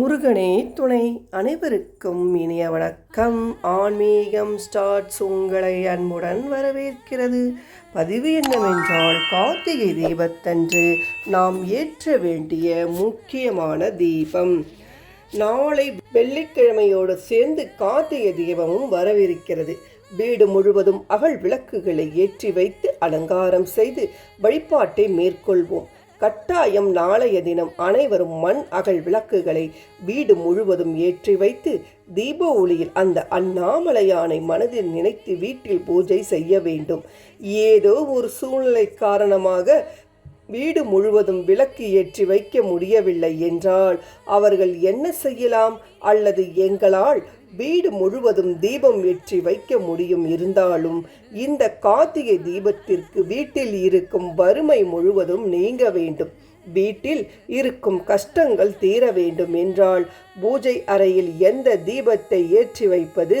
முருகனே துணை. அனைவருக்கும் இனிய வணக்கம். ஆன்மீகம் ஸ்டார்ட்ஸ் உங்களை அன்புடன் வரவேற்கிறது. பதிவு என்னவென்றால் கார்த்திகை தீபத்தன்று நாம் ஏற்ற வேண்டிய முக்கியமான தீபம். நாளை வெள்ளிக்கிழமையோடு சேர்ந்து கார்த்திகை தீபமும் வரவிருக்கிறது. வீடு முழுவதும் அகல் விளக்குகளை ஏற்றி வைத்து அலங்காரம் செய்து வழிபாட்டை மேற்கொள்வோம். கட்டாயம் நாளைய தினம் அனைவரும் மண் அகல் விளக்குகளை வீடு முழுவதும் ஏற்றி வைத்து தீப ஒளியில் அந்த அண்ணாமலையானை மனதில் நினைத்து வீட்டில் பூஜை செய்ய வேண்டும். ஏதோ ஒரு சூழ்நிலை காரணமாக வீடு முழுவதும் விளக்கு ஏற்றி வைக்க முடியவில்லை என்றால் அவர்கள் என்ன செய்யலாம்? அல்லது எங்களால் வீடு முழுவதும் தீபம் ஏற்றி வைக்க முடியும் இருந்தாலும் இந்த கார்த்திகை தீபத்திற்கு வீட்டில் இருக்கும் வறுமை முழுவதும் நீங்க வேண்டும். வீட்டில் இருக்கும் கஷ்டங்கள் தீர வேண்டும் என்றால் பூஜை அறையில் எந்த தீபத்தை ஏற்றி வைப்பது?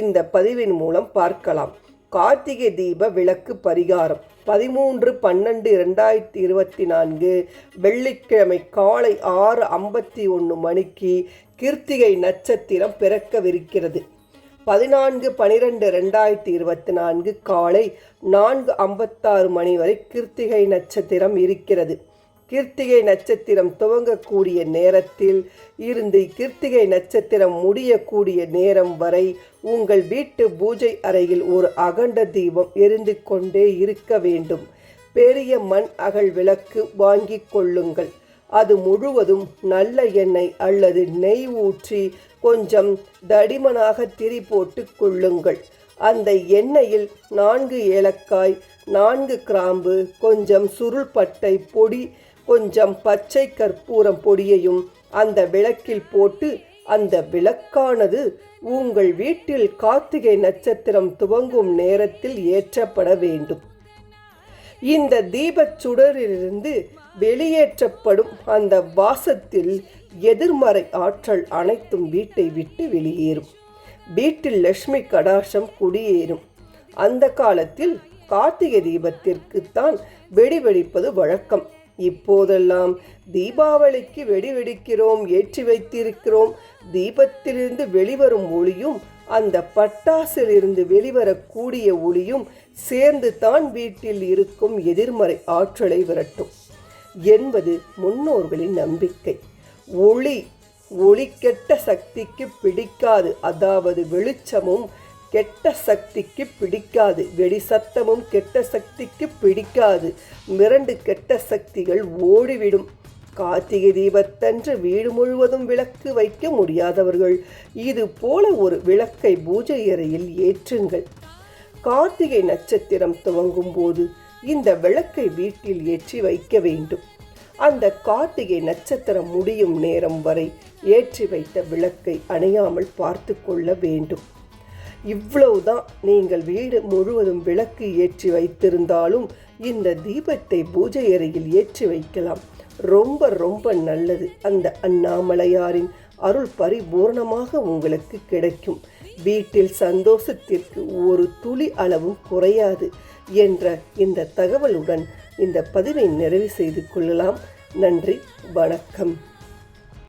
இந்த பதிவின் மூலம் பார்க்கலாம். கார்த்திகை தீப விளக்கு பரிகாரம். பதிமூன்று பன்னெண்டு இரண்டாயிரத்தி இருபத்தி நான்கு வெள்ளிக்கிழமை காலை ஆறு ஐம்பத்தி ஒன்று மணிக்கு கிருத்திகை நட்சத்திரம் பிறக்கவிருக்கிறது. பதினான்கு பனிரெண்டு ரெண்டாயிரத்தி இருபத்தி நான்கு காலை நான்கு ஐம்பத்தாறு மணி வரை கிருத்திகை நட்சத்திரம் இருக்கிறது. கிருத்திகை நட்சத்திரம் துவங்கக்கூடிய நேரத்தில் இருந்து கிருத்திகை நட்சத்திரம் முடியக்கூடிய நேரம் வரை உங்கள் வீட்டு பூஜை அறையில் ஒரு அகண்ட தீபம் எரிந்து கொண்டே இருக்க வேண்டும். பெரிய மண் அகல் விளக்கு வாங்கி கொள்ளுங்கள். அது முழுவதும் நல்ல எண்ணெய் அல்லது நெய் ஊற்றி கொஞ்சம் தடிமனாக திரி போட்டு கொள்ளுங்கள். அந்த எண்ணெயில் நான்கு ஏலக்காய் நான்கு கிராம்பு கொஞ்சம் சுருள்பட்டை பொடி கொஞ்சம் பச்சை கற்பூரம் பொடியையும் அந்த விளக்கில் போட்டு அந்த விளக்கானது உங்கள் வீட்டில் கார்த்திகை நட்சத்திரம் துவங்கும் நேரத்தில் ஏற்றப்பட வேண்டும். இந்த தீபச் சுடரிலிருந்து வெளியேற்றப்படும் அந்த வாசத்தில் எதிர்மறை ஆற்றல் அனைத்தும் வீட்டை விட்டு வெளியேறும். வீட்டில் லட்சுமி கடாசம் குடியேறும். அந்த காலத்தில் கார்த்திகை தீபத்திற்குத்தான் வெடி வெடிப்பது வழக்கம். இப்போதெல்லாம் தீபாவளிக்கு வெடி வெடிக்கிறோம் ஏற்றி வைத்திருக்கிறோம். தீபத்திலிருந்து வெளிவரும் ஒளியும் அந்த பட்டாசிலிருந்து வெளிவரக்கூடிய ஒளியும் சேர்ந்து தான் வீட்டில் இருக்கும் எதிர்மறை ஆற்றலை விரட்டும் என்பது முன்னோர்களின் நம்பிக்கை. ஒளி ஒளி கெட்ட சக்திக்கு பிடிக்காது அதாவது வெளிச்சமும் கெட்ட சக்திக்கு பிடிக்காது. வெடி சத்தமும் கெட்ட சக்திக்கு பிடிக்காது. மிரண்டு கெட்ட சக்திகள் ஓடிவிடும். கார்த்திகை தீபத்தன்று வீடு முழுவதும் விளக்கு வைக்க முடியாதவர்கள் இது போல ஒரு விளக்கை பூஜை அறையில் ஏற்றுங்கள். கார்த்திகை நட்சத்திரம் துவங்கும் போது இந்த விளக்கை வீட்டில் ஏற்றி வைக்க வேண்டும். அந்த கார்த்திகை நட்சத்திரம் முடியும் நேரம் வரை ஏற்றி வைத்த விளக்கை அணையாமல் பார்த்து கொள்ள வேண்டும். இவ்வளவுதான் நீங்கள் வீடு முழுவதும் விளக்கு ஏற்றி வைத்திருந்தாலும் இந்த தீபத்தை பூஜை அறையில் ஏற்றி வைக்கலாம். ரொம்ப ரொம்ப நல்லது. அந்த அண்ணாமலையாரின் அருள் பரிபூர்ணமாக உங்களுக்கு கிடைக்கும். வீட்டில் சந்தோஷத்திற்கு ஒரு துளி அளவும் குறையாது என்ற இந்த தகவலுடன் இந்த பதிவை நிறைவு செய்து கொள்ளலாம். நன்றி வணக்கம்.